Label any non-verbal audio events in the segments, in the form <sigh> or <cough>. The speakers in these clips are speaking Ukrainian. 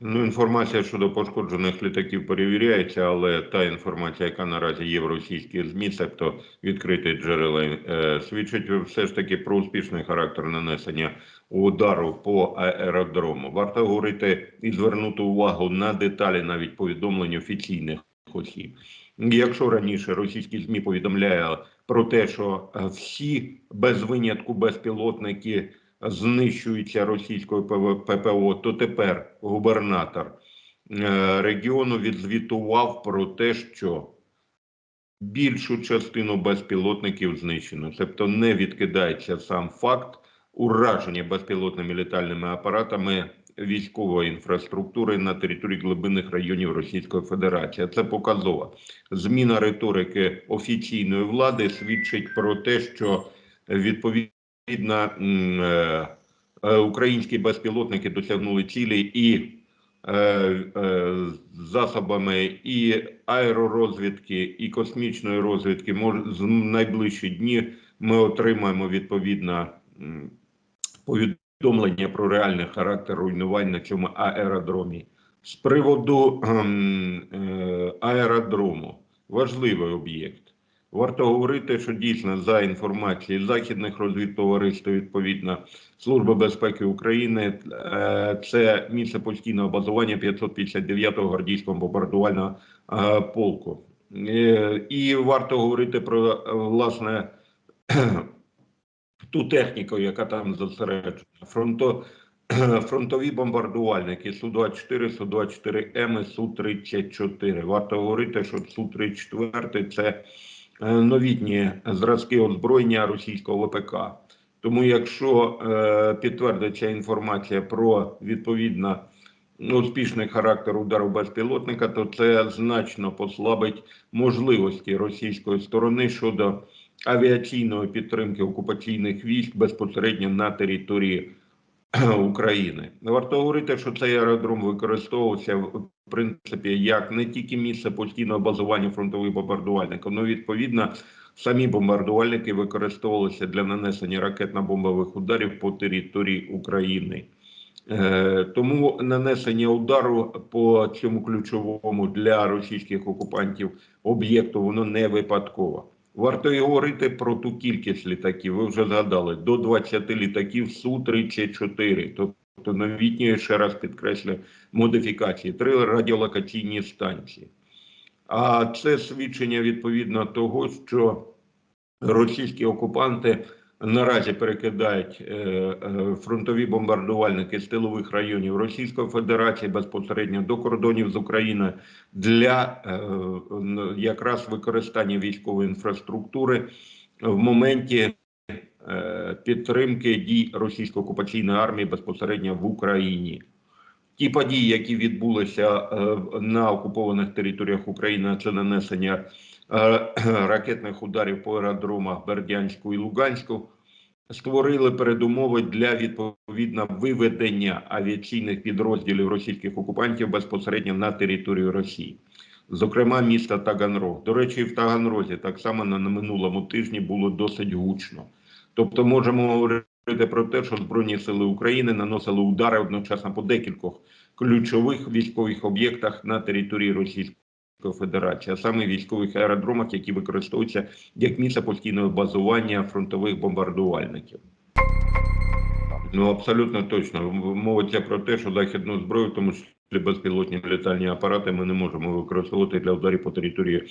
Ну, інформація щодо пошкоджених літаків перевіряється, але та інформація, яка наразі є в російській ЗМІ, тобто відкриті джерела, е, свідчить все ж таки про успішний характер нанесення удару по аеродрому. Варто говорити і звернути увагу на деталі навіть повідомлень офіційних осіб. Якщо раніше російські ЗМІ повідомляли про те, що всі без винятку безпілотники знищуються російською ППО, то тепер губернатор е, регіону відзвітував про те, що більшу частину безпілотників знищено, тобто не відкидається сам факт ураження безпілотними літальними апаратами військової інфраструктури на території глибинних районів Російської Федерації. Це показово. Зміна риторики офіційної влади свідчить про те, що відповідно м, е, е, українські безпілотники досягнули цілі і е, засобами і аеророзвідки, і космічної розвідки. Може, з найближчі дні ми отримаємо відповідно повідомлення про реальний характер руйнувань на цьому аеродромі. З приводу ем, аеродрому важливий об'єкт. Варто говорити, що дійсно за інформацією західних розвідтовариств, відповідно Служби безпеки України, е, це місце постійного базування 559-го гвардійського бомбардувального е, полку. Е, І варто говорити про власне <clears throat> ту техніку, яка там зосереджена. Фронто, <clears throat> фронтові бомбардувальники Су-24, Су-24М і Су-34. Варто говорити, що Су-34 – це новітні зразки озброєння російського ВПК. Тому, якщо е, підтвердиться інформація про відповідно успішний характер удару безпілотника, то це значно послабить можливості російської сторони щодо авіаційної підтримки окупаційних військ безпосередньо на території <clears throat> України. Варто говорити, що цей аеродром використовувався в принципі як не тільки місце постійного базування фронтових бомбардувальників, але відповідно самі бомбардувальники використовувалися для нанесення ракетно-бомбових ударів по території України. Е, Тому нанесення удару по цьому ключовому для російських окупантів об'єкту воно не випадково. Варто і говорити про ту кількість літаків. Ви вже згадали до 20 літаків Су-34, тобто новітньої, ще раз підкреслю, модифікації, три радіолокаційні станції. А це свідчення відповідно того, що російські окупанти наразі перекидають е, е, фронтові бомбардувальники з тилових районів Російської Федерації безпосередньо до кордонів з Україною для е, якраз використання військової інфраструктури в моменті підтримки дій російської окупаційної армії безпосередньо в Україні. Ті події, які відбулися на окупованих територіях України, це нанесення <clears throat> ракетних ударів по аеродромах Бердянську і Луганську, створили передумови для відповідно виведення авіаційних підрозділів російських окупантів безпосередньо на територію Росії, зокрема міста Таганрог. До речі, в Таганрозі так само на на минулому тижні було досить гучно. Тобто, можемо говорити про те, що Збройні сили України наносили удари одночасно по декількох ключових військових об'єктах на території Російської Федерації, а саме військових аеродромах, які використовуються як місце постійного базування фронтових бомбардувальників. Ну абсолютно точно мовиться про те, що західну зброю, тому числі безпілотні літальні апарати, ми не можемо використовувати для ударів по території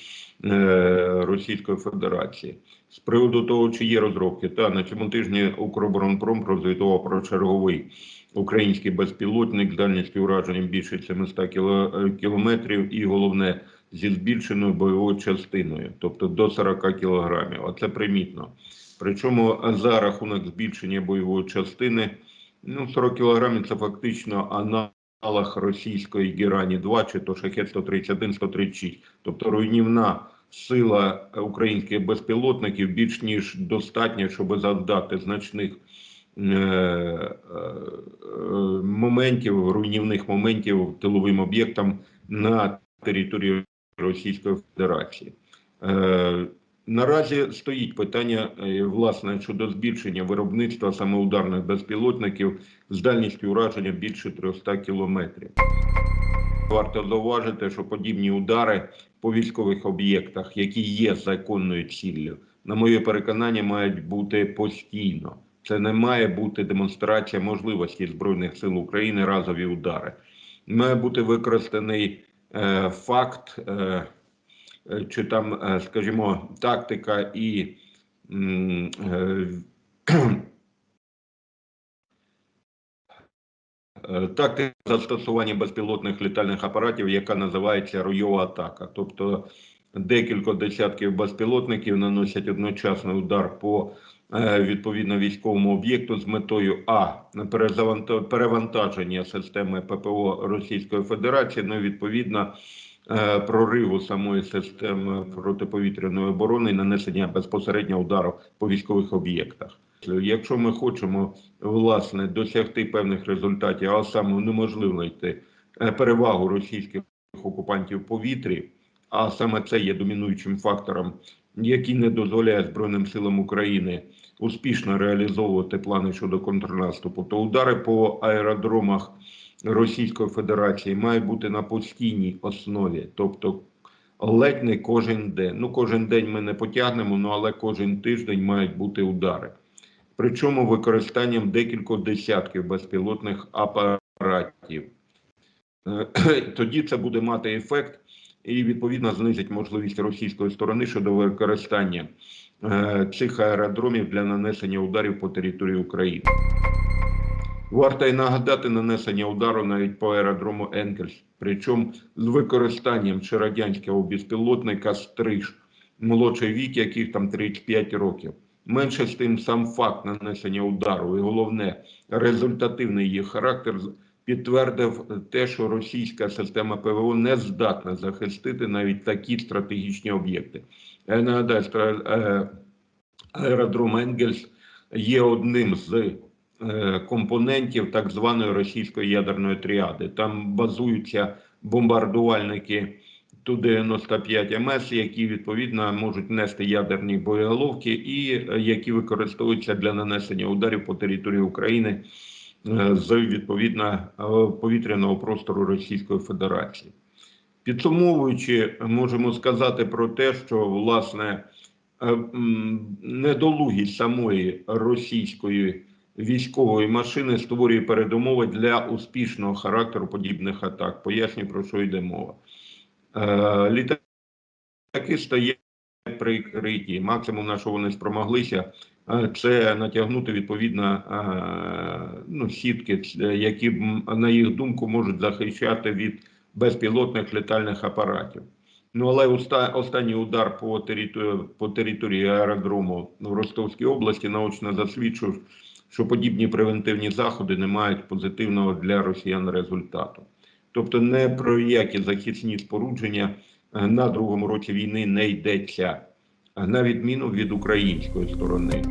е, Російської Федерації. З приводу того, чи є розробки, та на цьому тижні Укроборонпром прозвітував про черговий український безпілотник з дальністю ураження більше 700 кіло, е, кілометрів, і головне зі збільшеною бойовою частиною, тобто до 40 кілограмів. А це примітно. Причому за рахунок збільшення бойової частини, ну 40 кілограмів це фактично аналог російської Герані 2 чи то шахет 131 136 тобто руйнівна сила українських безпілотників більш ніж достатня, щоб завдати значних е, е, моментів, руйнівних моментів тиловим об'єктам на території Російської Федерації. Е, Наразі стоїть питання е, власне щодо збільшення виробництва самоударних безпілотників з дальністю ураження більше 300 кілометрів. Варто зауважити, що подібні удари по військових об'єктах, які є законною ціллю, на моє переконання, мають бути постійно. Це не має бути демонстрація можливості збройних сил України разові удари. Має бути використаний факт. Е, е, чи там, е, скажімо, тактика і е, е, тактика застосування безпілотних літальних апаратів, яка називається ройова атака. Тобто декілька десятків безпілотників наносять одночасний удар по е, відповідно військовому об'єкту з метою а перевантаження системи ППО Російської Федерації, ну і відповідно е, прориву самої системи протиповітряної оборони і нанесення безпосередньо удару по військових об'єктах. Якщо ми хочемо власне досягти певних результатів, а саме унеможливити е, перевагу російських окупантів повітрі, а саме це є домінуючим фактором, який не дозволяє Збройним силам України успішно реалізовувати плани щодо контрнаступу, то удари по аеродромах Російської Федерації мають бути на постійній основі, тобто ледь не кожен день. Ну, кожен день ми не потягнемо, ну але кожен тиждень мають бути удари. Причому використанням декількох десятків безпілотних апаратів. Е, <clears throat> Тоді це буде мати ефект і відповідно знизить можливість російської сторони щодо використання е, цих аеродромів для нанесення ударів по території України. Варто й нагадати нанесення удару навіть по аеродрому Енгельс, причому з використанням ще радянського безпілотника «Стриж», молодший вік яких там 35 років. Менше з тим сам факт нанесення удару і головне результативний їх характер підтвердив те, що російська система ПВО не здатна захистити навіть такі стратегічні об'єкти. Я нагадаю, стра- е, аеродром Енгельс є одним з е, компонентів так званої російської ядерної тріади. Там базуються бомбардувальники Ту-95 МС, які відповідно можуть нести ядерні боєголовки і е, які використовуються для нанесення ударів по території України е, з відповідно е, повітряного простору Російської Федерації. Підсумовуючи, можемо сказати про те, що власне е, недолугість самої російської військової машини створює передумови для успішного характеру подібних атак. Поясню про що йде мова. Е, Літаки стоять прикриті. Максимум на що вони спромоглися, е, це натягнути відповідно ну, сітки, які на їх думку можуть захищати від безпілотних літальних апаратів. Ну але останній удар по території, по території аеродрому в Ростовській області наочно засвідчив, що подібні превентивні заходи не мають позитивного для росіян результату. Тобто, не про які захисні спорудження е, на другому році війни не йдеться, на відміну від української сторони.